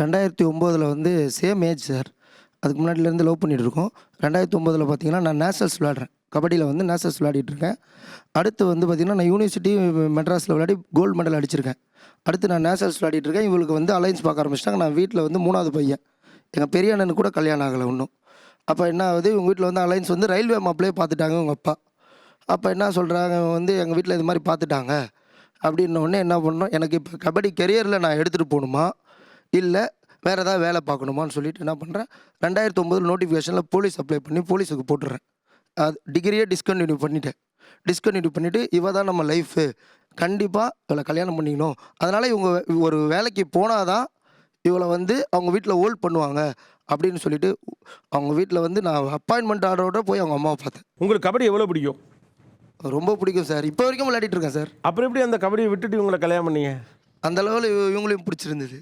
ரெண்டாயிரத்தி ஒம்போதில் வந்து சேம் ஏஜ் சார் அதுக்கு முன்னாடிலேருந்து லவ் பண்ணிகிட்டு இருக்கோம். ரெண்டாயிரத்தி ஒம்போதில் பார்த்தீங்கன்னா நான் நேஷனல்ஸ் விளாட்றேன் கபடியில் வந்து நேஷனல்ஸ் விளையாடிட்டு இருக்கேன். அடுத்து வந்து பார்த்தீங்கன்னா நான் யூனிவர்சிட்டி மெட்ராஸில் விளையாடி கோல்டு மெடல் அடிச்சிருக்கேன். அடுத்து நான் நேஷனல்ஸ் விளையாடிட்டு இருக்கேன். இவளுக்கு வந்து அலைன்ஸ் பார்க்க ஆரம்பிச்சிட்டாங்க. நான் வீட்டில் வந்து மூணாவது பையன். எங்கள் பெரிய அண்ணனுக்கு கூட கல்யாணம் ஆகலை இன்னும். அப்போ என்ன ஆகுது? இவங்க வீட்டில் வந்து அலைன்ஸ் வந்து ரயில்வே மாப்பிளே பார்த்துட்டாங்க உங்கள் அப்பா. அப்போ என்ன சொல்கிறாங்க வந்து எங்கள் வீட்டில் இது மாதிரி பார்த்துட்டாங்க அப்படின்ன உடனே என்ன பண்ணோம்? எனக்கு இப்போ கபடி கெரியரில் நான் எடுத்துகிட்டு போகணுமா? இல்லை வேறு ஏதாவது வேலை பார்க்கணுமான்னு சொல்லிட்டு என்ன பண்ணுறேன் ரெண்டாயிரத்தி ஒம்பது நோட்டிஃபிகேஷனில் போலீஸ் அப்ளை பண்ணி போலீஸுக்கு போட்டுடுறேன். அது டிகிரியே டிஸ்கண்டினியூ பண்ணிட்டேன். டிஸ்கண்டினியூ பண்ணிவிட்டு இவ தான் நம்ம லைஃபு கண்டிப்பாக இவளை கல்யாணம் பண்ணிக்கணும். அதனால் இவங்க ஒரு வேலைக்கு போனால் தான் இவளை வந்து அவங்க வீட்டில் ஹோல்ட் பண்ணுவாங்க அப்படின்னு சொல்லிட்டு அவங்க வீட்டில் வந்து நான் அப்பாயின்மெண்ட் ஆர்டரோட போய் அவங்க அம்மாவை பார்த்தேன். உங்களுக்கு கபடி எவ்வளோ பிடிக்கும்? ரொம்ப பிடிக்கும் சார். இப்போ வரைக்கும் விளையாடிட்டு இருக்கேன் சார். அப்புறம் எப்படி அந்த கபடியை விட்டுட்டு இவங்களை கல்யாணம் பண்ணீங்க? அந்த லெவலில் இவங்களையும் பிடிச்சிருந்தது.